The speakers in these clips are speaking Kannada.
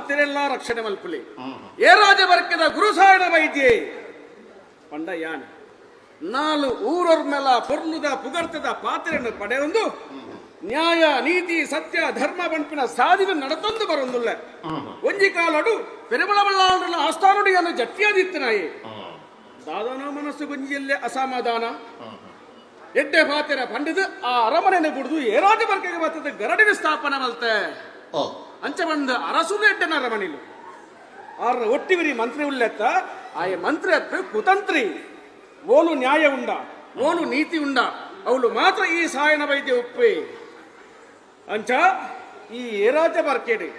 ಮಾತೆರೆಲ್ಲ ರಕ್ಷಣೆ ಮಲ್ಪುಲಿ. ಏ ರಾಜ ಬರ್ಕದ ಗುರುಸಾಯಣ ವೈದ್ಯೆ. ಪಂಡ ಯಾನ್. ನಾಲ್ ಊರೊರ್ಮೆಲ ಪೊರ್ಲುದ ಪುಗರ್ತದ ಪಾತ್ರೆಯನ್ನು ಪಡೆಯೊಂದು ನ್ಯಾಯ ನೀತಿ ಸತ್ಯ ಧರ್ಮ ಬಂಪಿನ ಸಾಧಿನ ನಡತೊಂದು ಬರೊಂದುಲ್ಲ. ಒಂಜಿ ಕಾಲಡು ಪೆರುಮಳಬಳ್ಳಾಳ ಆಸ್ಥಾನುಡಿಯನ್ನು ಜಟ್ಟಿಯಾದಿತ್ತನಾಯಿ. ದಾದನ ಮನಸ್ಸು ಗುಂಜಿಯಲ್ಲೇ ಅಸಮಾಧಾನ. ಎಡ್ಡೆ ಪಾತೆರ ಪಂಡಿದು ಆ ಅರಮನೆಯನ್ನು ಬಿಡುದು ಏರಾಜ ಬರ್ಕೆಗೆ ಬರ್ತದೆ ಗರಡಿನ ಸ್ಥಾಪನೆ ಮಲ್ತೆ. ಅಂಚ ಬಂದ ಎಡ್ಡನಾರ ಮನಿಲು ಆರ್ನ ಆರ ಒಟ್ಟಿವಿರಿ ಮಂತ್ರಿ ಉಳ್ಳೆತ್ತ ಆಯ ಮಂತ್ರಿ ಅತ್ತ ಕುತಂತ್ರಿ. ಓಲು ನ್ಯಾಯ ಉಂಡ ಓಲು ನೀತಿ ಉಂಡ ಅವಳು ಮಾತ್ರ ಈ ಸಾಯನ ವೈದ್ಯ ಉಪ್ಪೆ. ಅಂಚ ಈ ಏರಾಜ ಬರ್ಕೇಡಿ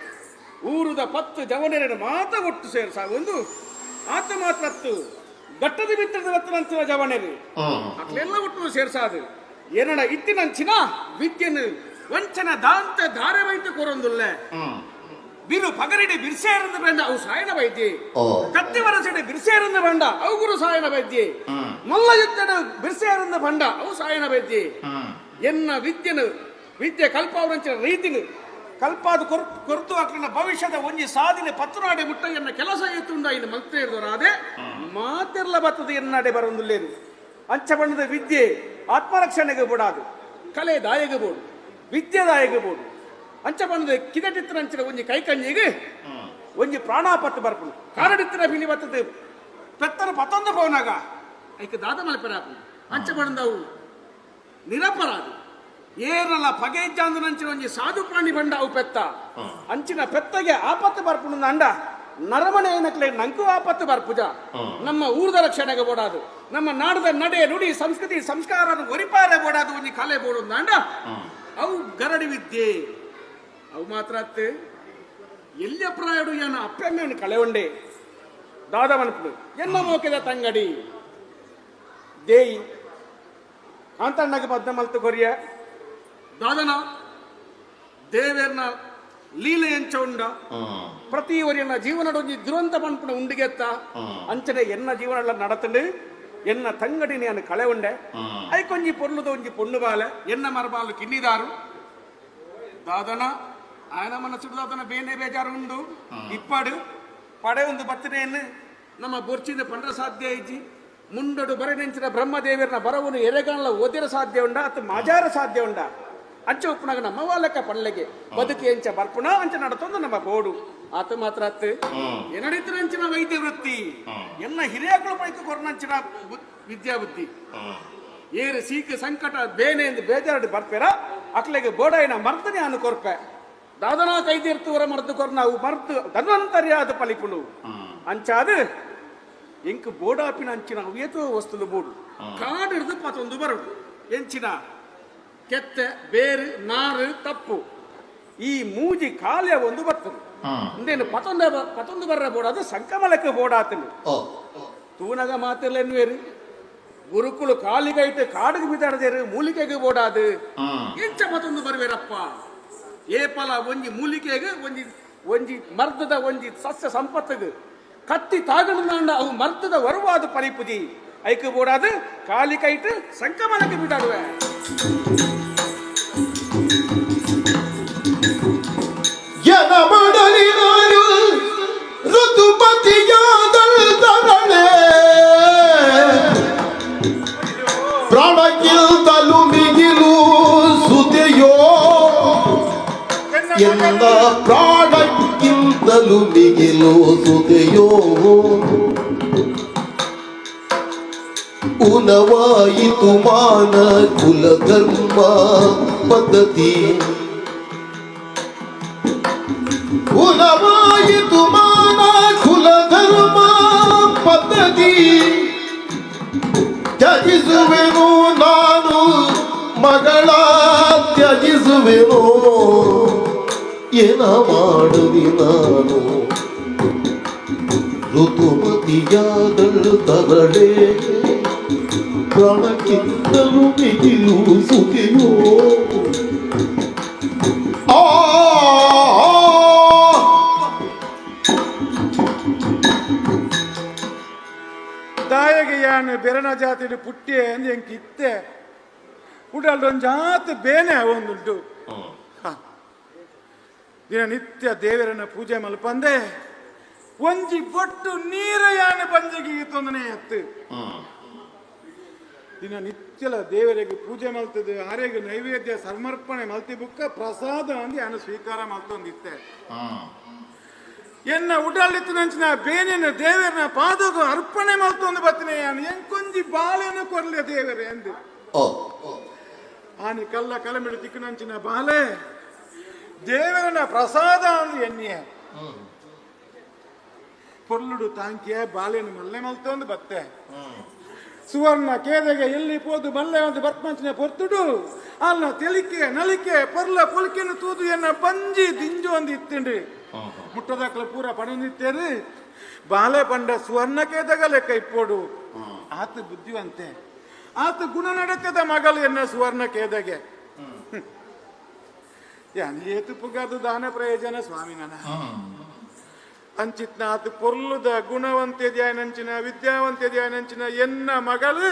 ಊರುದ ಪತ್ತು ಜವನೆರಡು ಮಾತ ಒಟ್ಟು ಸೇರ್ಸ ಒಂದು ಆತ ಮಾತ್ರ ಅತ್ತು ಗಟ್ಟದ ಬಿತ್ತದ ಹತ್ತಿರ ಜವನೆರು. ಹ್ಮ್. ಅಕ್ಲೆಲ್ಲ ಒಟ್ಟು ಸೇರ್ಸಾದು ಏನಡ ಇತ್ತಿನಂಚಿನ ವಿದ್ಯೆನು ವಂಚನ ದಾಂತ ಧಾರೆ ವೈತೆ ಕೊರೊಂದುಲ್ಲೆ. ಬಿರು ಪಗರಿಡಿ ಬಿರ್ಸೇರಂದು ಬೇಂಡ ಅವು ಸಾಯನ ಬೈತಿ ಕತ್ತಿ ವರಸಡಿ ಬಿರ್ಸೇರಂದು ಬಂಡ ಅವು ಗುರು ಸಾಯನ ಬೈತಿ ಮಲ್ಲ ಯುದ್ಧನ ಬಿರ್ಸೇರಂದು ಬಂಡ ಅವು ಸಾಯನ ಬೈತಿ ಎನ್ನ ವಿದ್ಯೆನು ವಿದ್ಯೆ ಕಲ್ಪಾವರಂಚಿನ ರೀತಿನು ಕಲ್ಪಾದ ಕೊರ್ ಕೊರತು ಹಾಕಿನ ಭವಿಷ್ಯದ ಒಂಜಿ ಸಾಧಿನ ಪತ್ರನಾಡೆ ಮುಟ್ಟ ಎನ್ನ ಕೆಲಸ ಎತ್ತುಂಡ ಇನ್ನು ಮಂತ್ರಿ ಹಿಡಿದವರಾದೆ ಮಾತೆರ್ಲ ಬರ್ತದೆ ಎನ್ನಡೆ ಬರೊಂದುಲ್ಲೇನು ಅಂಚ ಬಣ್ಣದ ವಿದ್ಯೆ ಆತ್ಮರಕ್ಷಣೆಗೆ ಬಿಡಾದು ಕಲೆ ದಾಯಗೆ ಬೋಡು. ವಿದ್ಯೆ ದಾಯಗೆ ಬೋಡು ಅಂಚ ಬಂದು ಕಿದಟಿತ್ತಿನ ಅಂಚಿನ ಒಂಜಿ ಕೈಕಂಜಿಗೆ ಒಂಜಿ ಪ್ರಾಣಾಪತ್ತು ಬರ್ಪುಡು ಕಾರಡಿತ್ತಿನ ಬಿಲಿ ಬರ್ತದೆ ಪೆತ್ತರ ಪತ್ತೊಂದು ಪೋನಾಗ ಐಕ ದಾದ ಮಲ್ಪೆರಾಪು ಅಂಚ ಬಂದವು ನಿರಪರಾಧ. ಏರಲ ಪಗೆ ಇಜ್ಜಾಂದು ಒಂಜಿ ಸಾಧು ಪ್ರಾಣಿ ಬಂಡ ಅವು ಪೆತ್ತ ಅಂಚಿನ ಪೆತ್ತಗೆ ಆಪತ್ತು ಬರ್ಪುಡು ಅಂಡ ನರಮನೆ ಏನಕ್ಲೆ ನಂಕು ಆಪತ್ತು ಬರ್ಪುಜ. ನಮ್ಮ ಊರದ ರಕ್ಷಣೆಗೆ ಬೋಡಾದು ನಮ್ಮ ನಾಡದ ನಡೆ ನುಡಿ ಸಂಸ್ಕೃತಿ ಸಂಸ್ಕಾರ ಒರಿಪಾರೆ ಬೋಡಾದು ಒಂಜಿ ಕಲೆ ಬೋಡು ಅಂಡ ಅವು ಗರಡಿ ವಿದ್ಯೆ. ಅವು ಮಾತ್ರ ಅತ್ತೆ. ಎಲ್ಲಿ ಅಪ್ರಾಯಡು ಏನ ಅಪ್ಪೆಮ್ಮೆ ಕಳೆ ಉಂಡೆ ದಾದ ಮನಪುಡು ಎನ್ನ ಮೋಕೆದ ತಂಗಡಿ. ದೇಯಿ ಕಾಂತಣ್ಣಗೆ ಬದ್ದ ಮಲ್ತು ಕೊರಿಯ. ದಾದನ. ದೇವೇರ್ನ ಲೀಲೆ ಎಂಚ ಉಂಡ. ಪ್ರತಿ ಒರಿಯನ್ನ ಜೀವನಡೊಂಜಿ ದುರಂತ ಪನ್ಪುಣ ಉಂಡಿಗೆತ್ತ. ಅಂಚನೆ ಎನ್ನ ಜೀವನ ನಡತಂಡು. ಎನ್ನ ತಂಗಡಿನಿ ಅನ್ನು ಕಳೆ ಉಂಡೆ ಐಕೊಂಜಿ ಪೊರ್ಲುದ ಒಂಜಿ ಪೊಣ್ಣು ಬಾಲೆ ಎನ್ನ ಮರಬಾಲು ಕಿನ್ನಿದಾರು ದಾದನ ಆಯನ ಮನಸ್ಸು ದಾದನ ಬೇನೆ ಬೇಜಾರು ಉಂಡು ಇಪ್ಪಾಡು ಪಡೆ ಒಂದು ಬರ್ತಡೇನು ನಮ್ಮ ಬೊರ್ಚಿಂದ ಪಂಡ್ರ ಸಾಧ್ಯ ಐಜಿ ಮುಂಡಡು ಬರನೆಂಚಿನ ಬ್ರಹ್ಮದೇವರನ ಬರವನ್ನು ಎಲೆಗಾಣಲ ಓದಿರ ಸಾಧ್ಯ ಉಂಡ ಅಥವಾ ಮಜಾರ ಸಾಧ್ಯ ಉಂಡ ಅಂಚ ಉಪ್ಪುನಾಗ ನಮ್ಮ ವಾಲಕ ಪಳ್ಳೆಗೆ. ಬದುಕಿ ಎಂಚ ಬರ್ಪುಣ ಅಂಚ ನಡತೊಂದು ನಮ್ಮ ಬೋಡು. ಆತ ಮಾತ್ರ ಅತ್ತೆ ಅಂಚಿನ ವೈದ್ಯ ವೃತ್ತಿ. ಎಲ್ಲ ಹಿರಿಯಗಳು ಪೈಕ ಕೊರನಂಚಿನ ವಿದ್ಯಾ ಬುದ್ಧಿ. ಏರು ಸೀಕ ಸಂಕಟ ಬೇನೆ ಎಂದು ಬೇಜಾರಡಿ ಬರ್ಪೇರ ಅಕ್ಲೆಗೆ ಬೋಡಾಯಿನ ಮರ್ತನೆ ಅನ್ನು ಕೊರ್ಪೆ. ದಾದನ ಕೈದಿರ್ತುವರ ಮರ್ದು ಕೊರ್ ನಾವು ಮರ್ದು ಧನ್ವಂತರ್ಯಾದ ಪಲಿಪುಳು ಅಂಚಾದ ಎಂಕ್ ಬೋಡಾಪಿನ ಅಂಚಿನ ಅವೇತೋ ವಸ್ತುಲು ಬೋಡು. ಕಾಡು ಹಿಡಿದು ಪತ್ತೊಂದು ಬರಡು. ಎಂಚಿನ ಕೆತ್ತೆ ಬೇರು ನಾರು ತಪ್ಪು. ಈ ಮೂಜಿ ಕಾಲ್ಯ ಒಂದು ಬರ್ತದೆ. ಇಂದೇನು ಪತೊಂದು ಪತೊಂದು ಬರ್ರ ಬೋಡಾದು ಸಂಕಮಲಕ್ಕೆ ಬೋಡಾತನು. ತೂನಗ ಮಾತಿರ್ಲೆನ್ವೇರು ಗುರುಕುಲು ಕಾಲಿಗೈತೆ ಕಾಡಿಗೆ ಬಿದ್ದಾಡದೇರು ಮೂಲಿಕೆಗೆ ಬೋಡಾದು. ಹ್ಮ್ ಎಂಚ ಮತ್ತೊಂದು ಬರ್ವೇರಪ್ಪ? ಏಪಲ ಒಂಜಿ ಮೂಲಿಕೆಗೆ ಒಂಜಿ ಒಂಜಿ ಮರ್ದದ ಒಂಜಿ ಸಸ್ಯ ಸಂಪತ್ತಿಗೆ ಕತ್ತಿ ತಾಗಣದಾಂಡ ಅವು ಮರ್ದದ ವರುವಾದ ಪರಿಪುಜಿ ಐಕೆ ಬೋಡಾದು ಕಾಲಿ ಸಂಕಮಲಕ್ಕೆ ಬಿದ್ದಾಡುವೆ. ಎನಬಡಲಿ ನಾನು ಋತುಪತಿಯಾದಳ್ದರಳೆ ಮಿಗಿಲು ಸುದೆಯೋ ಎನ್ನ ಪ್ರಾಣಕ್ಕಿಂತಲೂ ಮಿಗಿಲು ಸುದೆಯೋ ಉನವಾಯಿತು ಮಾನ ಕುಲಧರ್ಮ ಪದ್ಧತಿ. ಕುಲವಾಯಿತು ಮಾನ, ಕುಲ ಧರ್ಮ ಪದ್ಧತಿ. ತ್ಯಜಿಸುವೆನು ನಾನು, ಮಗಳ ತ್ಯಜಿಸುವೆನು. ಏನ ಮಾಡುವಿ ನಾನು? ಋತುಮತಿಯಾದಳು ತರಳೆ ಪ್ರಾಣಕ್ಕಿಂತಲೂ ಮಿಗಿಲು ಸುಖಿಯೋ. ಯಾನು ಬೆರನ ಜಾತಿಡ್ ಪುಟ್ಟಿ ಅಂದ್ ಎಂಕ್ ಇತ್ತೆ. ಉಡಲ್ ಒಂದು ಜಾತಿ ಬೇನೆ ಒಂದುಂಟು. ದಿನ ದಿನನಿತ್ಯ ದೇವರನ್ನ ಪೂಜೆ ಮಲ್ಪಂದೆ ಒಂಜಿ ಬೊಟ್ಟು ನೀರ ಯಾನೆ ಬಂಜಿಗೆ ತೊಂದನೆ ಎತ್ತು. ದಿನ ನಿತ್ಯಲ ದೇವರಿಗೆ ಪೂಜೆ ಮಲ್ತದೆ ಆರೆಗೆ ನೈವೇದ್ಯ ಸಮರ್ಪಣೆ ಮಲ್ತಿ ಬುಕ್ಕ ಪ್ರಸಾದ ಅಂದಿ ಯಾನು ಸ್ವೀಕಾರ ಮಲ್ತೊಂದಿತ್ತೆ. ಎನ್ನ ಉಡಾಳಿತ್ತು ನಂಚಿನ ಬೇನೆನ ದೇವರನ ಪಾದಗ ಅರ್ಪಣೆ ಮಾಡ್ತೊಂದು ಬತ್ತಿನ ನಾನು ಎಂಕೊಂಜಿ ಬಾಳೆನ ಕೊರ್ಲೆ ದೇವರೇ ಎಂದು ಆನೆ ಕಲ್ಲ ಕಲಮಿಡು ತಿಕ್ಕನಂಚಿನ ಬಾಲೆ ದೇವರನ ಪ್ರಸಾದ ಅಂದು ಎನ್ನಿಯ. ಪೊರ್ಲುಡು ತಾಂಕಿಯ ಬಾಲೆನು ಮಲ್ಲೆ ಮಲ್ತೊಂದು ಬತ್ತೆ. ಸುವರ್ಣ ಕೇದೆಗೆ ಎಲ್ಲಿ ಪೋದು ಮಲ್ಲೆ ಒಂದು ಬರ್ಪಂಚಿನ ಪೊರ್ತುಡು. ಅಲ್ಲ ತೆಲಿಕೆ ನಲಿಕೆ ಪೊರ್ಲ ಪೊಲಿಕೆನು ತೂದು ಎನ್ನ ಪಂಜಿ ದಿಂಜು ಒಂದು ಇತ್ತುಂಡು ಮುಟ್ಟದಾಕಲ ಪೂರ ಪಡೆದಿತ್ತೇರು ಬಾಲೆ ಪಂಡ ಸುವರ್ಣ ತಗಲೆ ಲೆಕ್ಕ ಇಪ್ಪೋಡು ಆತ ಬುದ್ಧಿವಂತೆ. ಆತ ಗುಣ ನಡತೆದ ಮಗಲ್ ಎನ್ನ ಸುವರ್ಣ ಕೇದಗೆ. ಯಾನ್ ಏತು ಪುಗದು ದಾನ ಪ್ರಯೋಜನ ಸ್ವಾಮಿನನ ಅಂಚಿತ್ನ ಆತ ಪೊರ್ಲುದ ಗುಣವಂತೆ ಧ್ಯಾನಂಚಿನ ವಿದ್ಯಾವಂತೆ ಧ್ಯಾನಂಚಿನ ಎನ್ನ ಮಗಳು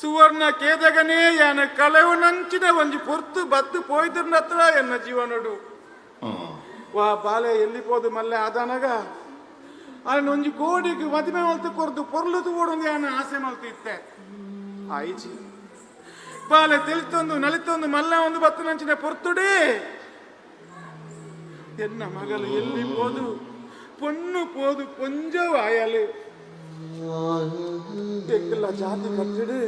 ಸುವರ್ಣ ಕೇದಗನೇ ಯಾನ ಕಳವನಂಚಿನ ಒಂಜಿ ಪೊರ್ತು ಬತ್ತು ಪೋಯ್ತಿರ್ನತ್ರ ಎನ್ನ ಜೀವನಡು ಬಾಲೆ ಎಲ್ಲಿ ಪೋದು ಮಲ್ಲೆ ಆದಾನಾಗ? ಅಲ್ಲಿ ಒಂಜಿ ಗೋಡಿಗೆ ಮದುವೆ ಮಲ್ತು ಕೊರ್ದು ಪೊರ್ಲುದು ಓಡೊಂದು ಅನ್ನ ಆಸೆ ಮಲ್ತು ಇತ್ತೆ. ಆಯ್ಚಿ ಬಾಲೆ ತಿಳಿತೊಂದು, ನಲಿತೊಂದು, ಮಲ್ಲ ಒಂದು ಬತ್ತು ನಂಚಿನ ಪೊರ್ತುಡಿ. ಎನ್ನ ಮಗಳು ಎಲ್ಲಿ ಪೋದು? ಪೊನ್ನು ಪೋದು ಪೊಂಜವಾಯಲು ತೆಕ್ಕಲ ಜಾತಿ ಕಟ್ಟಿಡು.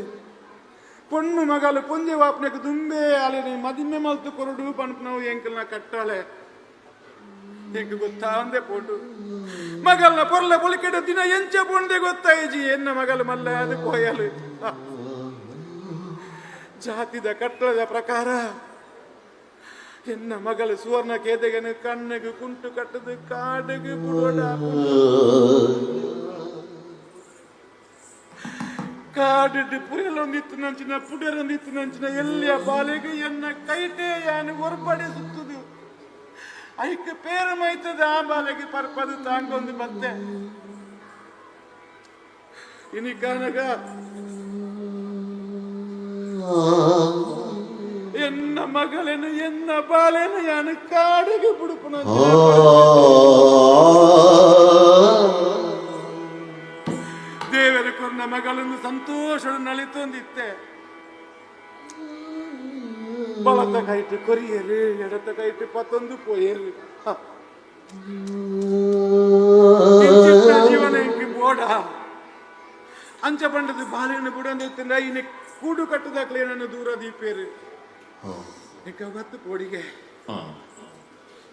ಪೊಣ್ಣು ಮಗಲು ಪೊಂಜೆ ವಾಪನೆಗೆ ದುಂಬೆ ಅಲೆ ಮದಿಮೆ ಮಲ್ತು ಕೊರಡು ಪಣಪ್ ನಾವು ಎಂಕಲ್ನ ಕಟ್ಟಾಳೆ. ಎಂಕ ಗೊತ್ತಾ ಒಂದೇ ಪೋಟು. ಮಗಲ್ನ ಪೊರ್ಲ ಪೊಲಿಕೆಡ ದಿನ ಎಂಚ ಬೊಂಡೆ ಗೊತ್ತಾಯಿಜಿ, ಎನ್ನ ಮಗಲ್ ಮಲ್ಲ ಅದು ಕೊಯ್ಯಲು ಜಾತಿದ ಕಟ್ಟಳದ ಪ್ರಕಾರ, ಎನ್ನ ಮಗಳು ಸುವರ್ಣ ಕೇದೆಗನ ಕಣ್ಣಿಗೆ ಕುಂಟು ಕಟ್ಟದು, ಕಾಡಿಗೆ ಬುಡೋಡ ಕಾಡಿಡ್ಡು ಪುಯಲೊಂದಿತ್ತು ನಂಚಿನ ಪುಡರೊಂದಿತ್ತು ನಂಚಿನ, ಎಲ್ಲಿಯ ಬಾಲೆಗೆ ಎನ್ನ ಕೈಟೇ ಯಾನು ಸುತ್ತುದು ಐಕ ಪೇರ ಮೈತದ ಆ ಬಾಲೆಗೆ ಪರ್ಪದು ತಾಂಗೊಂದು ಮತ್ತೆ ಇನಿ ಕಾನಗ ಎನ್ನ ಮಗಳೇನು ಎನ್ನ ಬಾಲೆನು ಯಾನು ಕಾಡಿಗೆ ಬುಡುಪುನ ಬಲತ ಕೈಟ್ ಕೊರಿಯರು ಎಡತ್ತ ಕೈಟ್ ಪತ್ತೊಂದು ಪೋಯರು ಹ. ಇಂಚಿತ್ತ ಜೀವನ ಇಂಕಿ ಬೋಡ. ಅಂಚ ಪಂಡದು ಬಾಲಿನ ಬುಡಂದಿತ್ತಿಂದ ಇನ್ನು ಕೂಡು ಕಟ್ಟದ ನನ್ನ ದೂರ ದೀಪೇರು. ನಿಕ್ಕ ಗೊತ್ತು ಕೋಡಿಗೆ?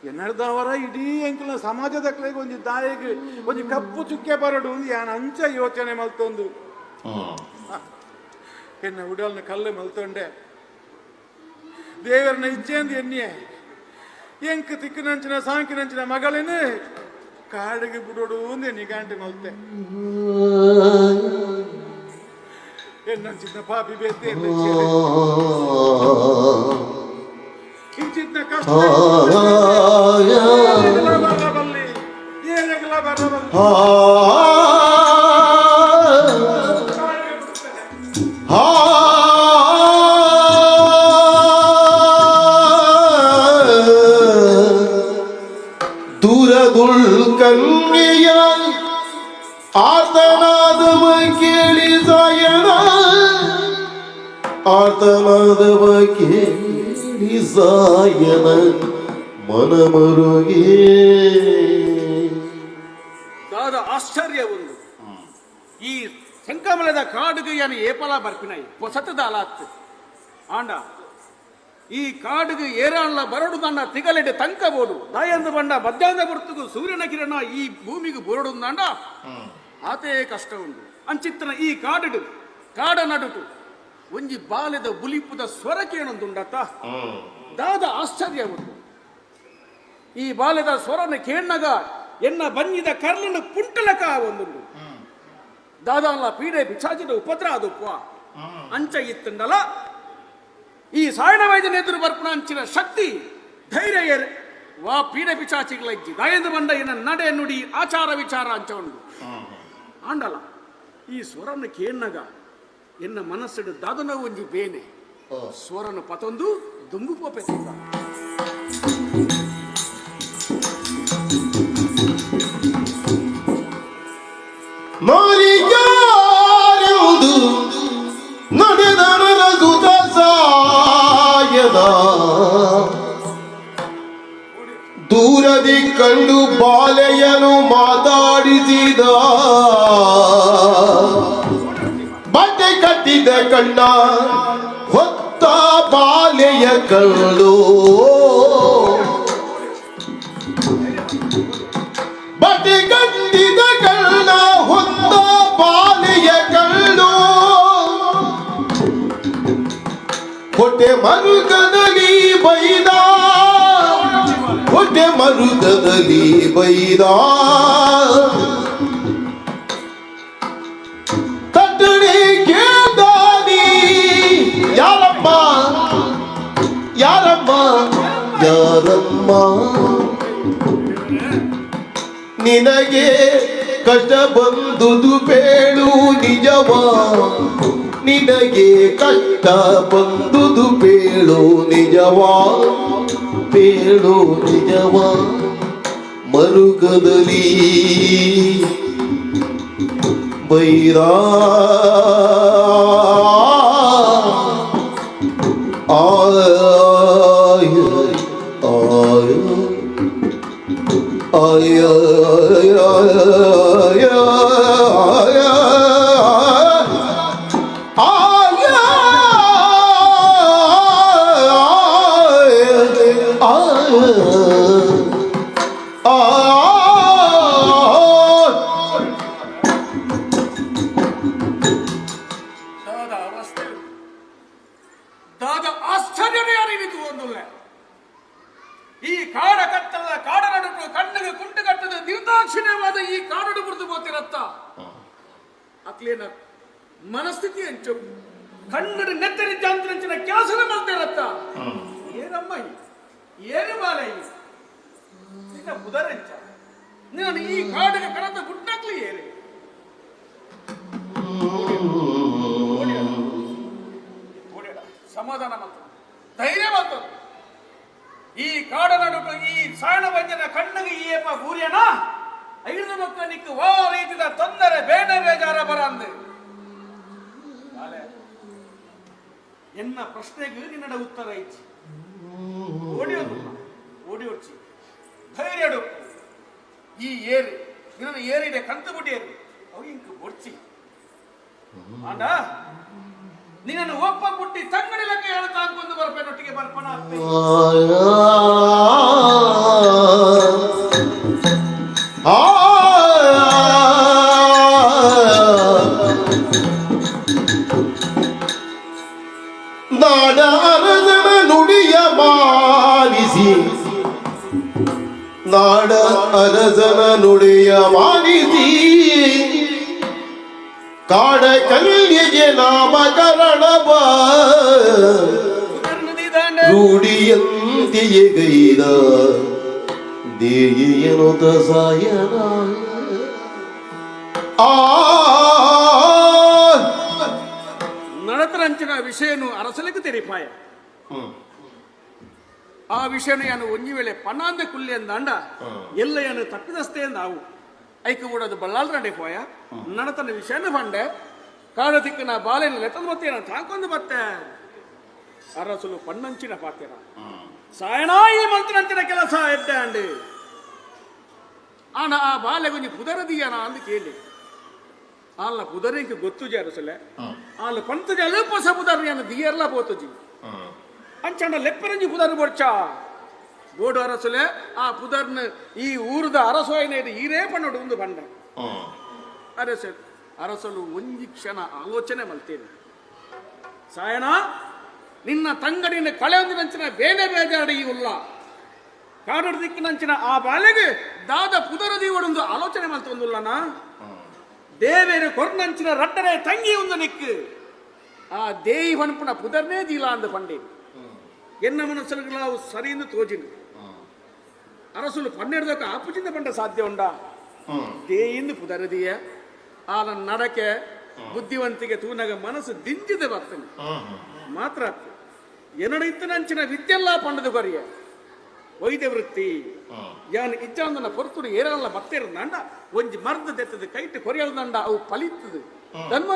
ಎನ್ನಡ್ದವರ ಇಡೀ ಎಂಕಲ ಸಮಾಜದಕ್ಲೆಗೆ ಒಂಜಿ ದಾಯಿಗೆ ಒಂಜಿ ಕಪ್ಪು ಚುಕ್ಕೆ ಬರಡು ಒಂದು ಯಾನ ಅಂಚ ಯೋಚನೆ ಮಲ್ತೊಂದು. ಎನ್ನ ಉಡಲ್ನ ಕಲ್ಲು ಮಲ್ತೊಂಡೆ. ದೇವರನ್ನ ಇಚ್ಛೆಂದು ಎನ್ನಿಯೆ. ಎಂಕ್ ತಿಕ್ಕಿನಂಚಿನ ಸಾಂಕಿನಂಚಿನ ಮಗಳೇನು? ಕಾಡಿಗೆ ಬಿಡೋಡು ಒಂದು ನಿಗಾಂಟಿ ಮಲ್ತೆ. ಎನ್ನಂಚಿದ್ನ ಪಾಪಿ ಬೇತೆ ಇಂಚಿದ್ನ ಕಷ್ಟ ಬರಬಲ್ಲಿ ಏನೆಗಲ ಬರಬಲ್ಲಿ ಕೇಳಿ ಸಾಯನ ಮನಮರುಗೆ. ದಾದ ಆಶ್ಚರ್ಯ ಒಂದು. ಈ ಸಂಕಮಲದ ಕಾಡುಗೆ ಏನು ಏಪಲ ಬರ್ಪಿನಾಯಿ ಹೊಸತದ ಅಲಾತ್ ಆಂಡ ಈ ಕಾಡುಗೆ ಏರಾಳ ಬರಡು ನನ್ನ ತಿಗಲೆಡೆ ತಂಕಬೋದು. ದಯಂದು ಬಂಡ ಮಧ್ಯಾಹ್ನ ಬರ್ತುಗು ಸೂರ್ಯನ ಕಿರಣ ಈ ಭೂಮಿಗೆ ಬುರಡು ದಾಂಡ ಆತೇ ಕಷ್ಟ ಉಂಡು ಅಂಚಿತ್ತನ ಈ ಕಾಡಿಡು ಕಾಡ ನಡುಟು. ಒಂಜಿ ಬಾಲ್ಯದ ಬುಲಿಪುದ ಸ್ವರ ಕೇಣೊಂದುಂಡತ ದಾದ ಆಶ್ಚರ್ಯ ಉಂಟು ಈ ಬಾಲ್ಯದ ಸ್ವರನ ಕೇಣಗ ಎನ್ನ ಬನ್ನಿದ ಕರ್ಲನ್ನು ಪುಂಟಲಕ ಒಂದುಂಡು ದಾದಾಲ ಪೀಡೆ ಬಿಚಾಚಿದ ಉಪದ್ರ ಅದುಪ್ಪ ಅಂಚ ಇತ್ತಂಡಲ. ಈ ಸಾಯಣ ವೈದ್ಯನ ಎದುರು ಬರ್ಪಣ ಅಂಚಿನ ಶಕ್ತಿ ಧೈರ್ಯ ವಾ ಪೀಡೆ ಪಿಚಾಚಿಗಳ ಇಜ್ಜಿ ಗಾಯಂದು ಬಂಡ ಏನ ನಡೆ ನುಡಿ ಆಚಾರ ವಿಚಾರ ಅಂಚ ಉಂಡು ಆಂಡಲ ಈ ಸ್ವರನ ಕೇಣ್ಣಗ ಎನ್ನ ಮನಸ್ಸಿಡು ದಾದನ ಒಂಜಿ ಬೇನೆ. ಸ್ವರನ ಪತೊಂದು ದುಂಬು ಪೋಪೆ ಮಾರಿಯಾರೆಂದು ಸಾಯದ. ದೂರದಿ ಕಂಡು ಬಾಲೆಯನು ಮಾತಾಡಿಸಿದ. ಕಟ್ಟಿದ ಕಣ್ಣ, ಹೊತ್ತ ಬಾಲೆಯ ಕಳ್ಳು ಕಟ್ಟಿದ ಕಳ್ಳ ಹೊತ್ತ ಬಾಲೆಯ ಕಳ್ಳು ಹೊಟ್ಟೆ ಮರುಗದಲ್ಲಿ ಬೈದ, ಹೊಟ್ಟೆ ಮರುಗದಲ್ಲಿ ಬೈದ. ಯಾರಮ್ಮ? ನಿನಗೆ ಕಷ್ಟ ಬಂದುದು ಬೇಡು ನಿಜವ? ನಿನಗೆ ಕಷ್ಟ ಬಂದುದು ಬೇಳು ನಿಜವಾ? ಬೇಳು ನಿಜವ? ಮರುಗದಲ್ಲಿ ಬೈರ ಬುಧರಂಚ ನಾನು ಈ ಕಾಡಿನ ಕರೆದ ಗುಡ್ಡಕ್ಲಿ ಏರಿ. ಸಮಾಧಾನ ಮಾತು. ಧೈರ್ಯ ಮಾತು. ಈ ಕಾಡ ಈ ಸಾಯಣ ಬಂಜನ ಕಣ್ಣಿಗೆ ಈ ಏಪ ಗೂರ್ಯನ ಐದು ಮಕ್ಕ ನಿಕ್ಕು ಓ ರೀತಿದ ತೊಂದರೆ, ಬೇಡ ಬೇಜಾರ ಬರ ಅಂದೆ. ಎನ್ನ ಪ್ರಶ್ನೆಗೆ ನಿನ್ನಡ ಉತ್ತರ ಐತಿ. ಓಡಿ ಓಡಿ ಹೊಡ್ಚಿ ಧೈರ್ಯ ಡು. ಈ ಏರಿ, ನಿನ್ನ ಏರಿಡೆ ಕಂತು ಬಿಟ್ಟು ಏರಿ. ಅವು ಇಂಕು ಬೊಡ್ಚಿ ಆಂಡ ನಿನ್ನನ್ನು ಒಪ್ಪ ಮುಟ್ಟಿ ತಂಗಡಿ ಲೆಕ್ಕ ಹೇಳ್ತಾ ಅನ್ಕೊಂಡು ಬರ್ಪೇನೊಟ್ಟಿಗೆ ಬರ್ಪಣ ನಾಡ ನುಡಿಯ ನಾಡ ಅರಸನ ನುಡಿಯ ಮಾನಿಸಿ. ಕಾಡ ಕಲ್ಯಗೆ ನಾಮಕರಣವ ರೂಢಿಯಂತೆಯೇ ಗೈದ. ದೇಯನು ದಸಾಯ ಆ. ನಡತರಂಚಿನ ವಿಷಯನು ಅರಸಲಿಕ್ಕೆ ತೆರಿಪಾಯ. ಆ ವಿಷಯ ಒಂಜಿ ವೇಳೆ ಪನಾಂದ ಕುಲ್ಲಿ ಎಲ್ಲ ಯಾನು ತಪ್ಪಿದಸ್ತೆ ನಾವು ಐಕ ಕೂಡದು ಬಳ್ಳಾಲ್ ರಂಡೆ ಪೋಯ ನಡತನ ವಿಷಯನ ಬಂಡೆ ಕಾಡ ನಾ ಬಾಲೆನ ಲೆತ್ತದ ಬತ್ತೇನ ತಾಕೊಂದು ಬತ್ತೆ. ಅರಸಲು ಪಣ್ಣಂಚಿನ ಪಾತ್ಯರ ಸಾಯಣ ಈ ಮಂತ್ರಂಚಿನ ಕೆಲಸ ಎದ್ದೆ ಅಂಡಿ ಆನ ಆ ಬಾಲೆ ಕೊಂಚ ಪುದರದಿಯನ ಅಂದು ಕೇಳಿ. ಆಲ ಪುದರಿಗೆ ಗೊತ್ತು ಜಾರಸಲೆ ಆಲ ಪಂತಜ ಅಲುಪಸ ಪುದರ್ಯನ ದಿಯರ್ಲ ಪೋತುಜಿ. ಅಂಚಂಡ ಲೆಪ್ಪರಂಜಿ ಪುದರ್ ಬರ್ಚ ಗೋಡು ಅರಸಲೆ ಆ ಪುದರ್ನ ಈ ಊರದ ಅರಸೋಯನ ಈರೇ ಪಣ್ಣೋಡು ಒಂದು ಬಂಡ. ಅರಸ ಅರಸಲು ಒಂಜಿ ಕ್ಷಣ ಆಲೋಚನೆ ಮಲ್ತೇನೆ. ಸಾಯಣ ನಿನ್ನ ತಂಗಡಿನ ಕಳೆಯೊಂದಿನಂಚಿನ ಬೇನೆ ಬೇಜಾಡಿ ಉಲ್ಲ. ಕಾಡು ದಿಕ್ಕಿನಂಚಿನ ಆ ಬಾಲೆಗೆ ದಾದ ಪುದರದಿ ಒಡೊಂದು ಆಲೋಚನೆ ಮಲ್ತೊಂದುಲ್ಲನಾ ದೇವೇರು ಕೊರ್ನಂಚಿನ ರಟ್ಟರೆ ತಂಗಿ ಒಂದು ನಿಕ್ಕು. ಆ ದೇಯಿ ಪಣಪುನ ಪುದರ್ನೇ ದೀಲ ಅಂದ ಪಂಡಿ ಎನ್ನ ಮನಸ್ಸುಗಳು ಅವು ಸರಿಯಿಂದ ತೋಜಿನು ಅರಸುಲು ಪನ್ನೆರಡದಕ್ಕ ಆಪುಚಿಂದ ಪಂಡ ಸಾಧ್ಯ ಉಂಡ ದೇಯಿಂದ ಪುದರದಿಯ ಆಲ ನಡಕೆ ಬುದ್ಧಿವಂತಿಗೆ ತೂನಗ ಮನಸ್ಸು ದಿಂಜಿದ ಬರ್ತನೆ ಮಾತ್ರ ಎನ್ನಡ ಇತ್ತನಂಚಿನ ವಿದ್ಯೆಲ್ಲ ಪಂಡದು ಕೊರಿಯ ವೈದ್ಯ ವೃತ್ತಿ ಯಾನ್ ಇಚ್ಚಾಂದನ ಪೊರ್ತುಡು ಏರಲ್ಲ ಬತ್ತೇರು ನಂಡ ಒಂಜಿ ಮರ್ದ ದೆತ್ತದ ಕೈಟ್ ಕೊರಿಯಲ್ ನಂಡ ಅವು ಫಲಿತದು ಧನ್ವ